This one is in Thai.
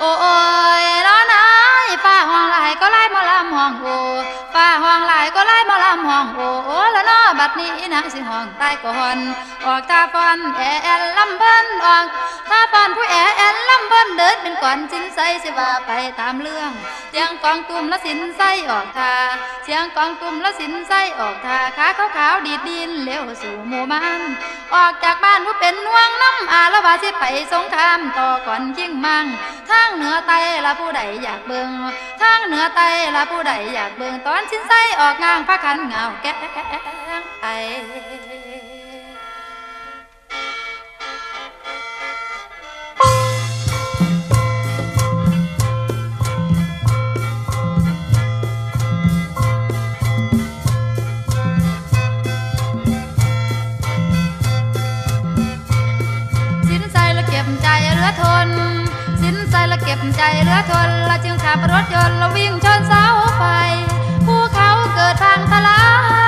โอ้ยน้อนายฟ้าห้องหลายก็ไล่มาลำห้องโอ้ฟ้าห้องหลายก็ไล่มาลำห้องโอ้แล้วน้อบัดนี้นางสิห้องใต้ก่อนออกตาฟันแอลลำเพิ่นออกตาฟันผู้แอลำเบิ้นเดินเป็นก่อนสินใสสิว่าไปตามเรื่องเสียงกองตุ่มและสินใสออกทาเสียงกองตุ่มและสินใสออกทาขาขาวขาวดีดดินเลี้ยวสู่หมู่บ้านออกจากบ้านผู้เป็นน่วงน้ำอาละว่าสิไปสงครามต่อก่อนยิ่งมั่งทางเหนือไตละผู้ใดอยากเบิงทางเหนือไตละผู้ใดอยากเบิงตอนสินใสออกงางพระขันเงาแก้งไอ อทน สินใจละเก็บใจเหลือทนละจึงขับรถยนต์ละวิ่งชนเสาไฟภูเขาเกิดพังทลาย